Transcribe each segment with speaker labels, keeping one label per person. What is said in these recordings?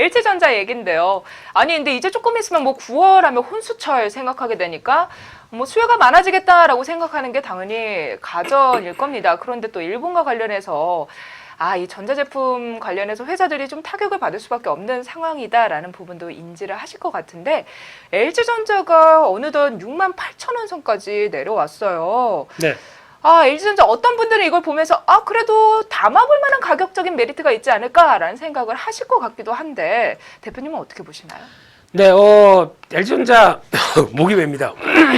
Speaker 1: LG전자 얘긴데요. 아니 근데 이제 조금 있으면 뭐 9월 하면 혼수철 생각하게 되니까 뭐 수요가 많아지겠다라고 생각하는 게 당연히 가전일 겁니다. 그런데 또 일본과 관련해서 아, 이 전자제품 관련해서 회사들이 좀 타격을 받을 수밖에 없는 상황이다라는 부분도 인지를 하실 것 같은데 LG전자가 어느덧 6만 8천 원 선까지 내려왔어요.
Speaker 2: 네.
Speaker 1: 아, LG전자 어떤 분들은 이걸 보면서 아, 그래도 담아볼 만한 가격적인 메리트가 있지 않을까라는 생각을 하실 것 같기도 한데 대표님은 어떻게 보시나요?
Speaker 2: 네, 어, LG전자 목이 맵니다.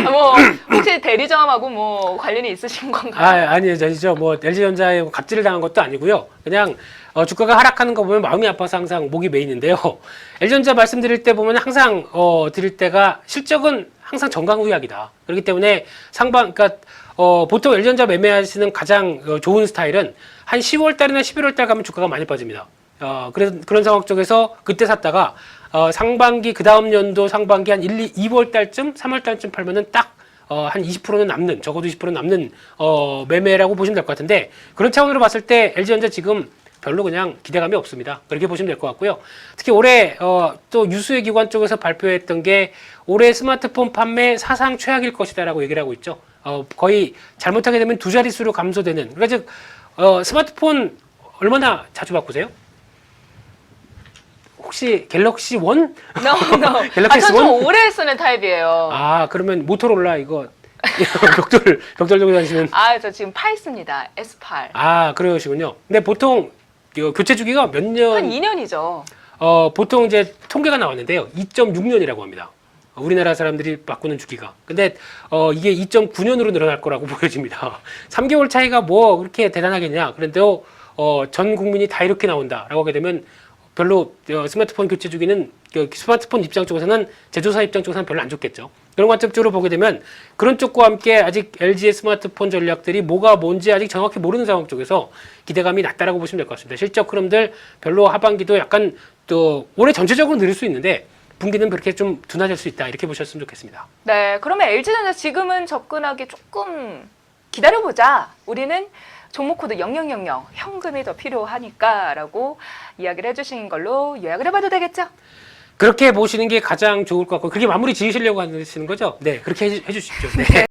Speaker 1: 아, 뭐 혹시 대리점하고 뭐 관련이 있으신 건가요?
Speaker 2: 아, 아니요, 아니죠. 뭐 LG전자에 갑질을 당한 것도 아니고요. 그냥 어, 주가가 하락하는 거 보면 마음이 아파서 항상 목이 메이는데요. LG전자 말씀드릴 때 보면 항상 어, 드릴 때가 실적은 항상 정강 후약이다. 그렇기 때문에 상방, 그러니까 어, 보통 LG전자 매매하시는 가장 어, 좋은 스타일은 한 10월 달이나 11월 달 가면 주가가 많이 빠집니다. 어, 그런, 그런 상황 쪽에서 그때 샀다가 어, 상반기, 그 다음 연도 상반기 한 1, 2, 2월 달쯤, 3월 달쯤 팔면은 딱 어, 한 20%는 남는, 적어도 20%는 남는, 어, 매매라고 보시면 될 것 같은데, 그런 차원으로 봤을 때 LG전자 지금 별로 그냥 기대감이 없습니다. 그렇게 보시면 될 것 같고요. 특히 올해, 어, 또 유수의 기관 쪽에서 발표했던 게 올해 스마트폰 판매 사상 최악일 것이다라고 얘기를 하고 있죠. 어, 거의 잘못하게 되면 두 자릿수로 감소되는. 그러니까 즉, 어, 스마트폰 얼마나 자주 바꾸세요? 혹시 갤럭시 원?
Speaker 1: No, no. 아,
Speaker 2: 갤럭시
Speaker 1: 전좀
Speaker 2: 원?
Speaker 1: 오래 쓰는 타입이에요.
Speaker 2: 아, 그러면 모토로라 이거 벽돌 벽돌 들고 다니시는
Speaker 1: 아, 저 지금 8 씁니다. S8.
Speaker 2: 아, 그러시군요. 근데 보통 이 교체 주기가 몇
Speaker 1: 한
Speaker 2: 년?
Speaker 1: 2년이죠.
Speaker 2: 어, 보통 이제 통계가 나왔는데요. 2.6년이라고 합니다. 어, 우리나라 사람들이 바꾸는 주기가. 근데 어, 이게 2.9년으로 늘어날 거라고 보여집니다. 3개월 차이가 뭐 그렇게 대단하겠냐. 그런데요, 어, 전 국민이 다 이렇게 나온다라고 하게 되면 별로 어, 스마트폰 교체 주기는 그 스마트폰 입장 쪽에서는 제조사 입장 쪽에서는 별로 안 좋겠죠. 그런 관점적으로 보게 되면 그런 쪽과 함께 아직 LG의 스마트폰 전략들이 뭐가 뭔지 아직 정확히 모르는 상황 쪽에서 기대감이 낮다라고 보시면 될 것 같습니다. 실적 흐름들 별로 하반기도 약간 또 올해 전체적으로 느릴 수 있는데 분기는 그렇게 좀 둔화될 수 있다 이렇게 보셨으면 좋겠습니다.
Speaker 1: 네, 그러면 LG전자 지금은 접근하기 조금 기다려보자. 우리는 종목 코드 0000 현금이 더 필요하니까라고 이야기를 해주신 걸로 요약을 해봐도 되겠죠?
Speaker 2: 그렇게 보시는 게 가장 좋을 것 같고 그게 마무리 지으시려고 하시는 거죠? 네, 그렇게 해주, 해주십시오. 네.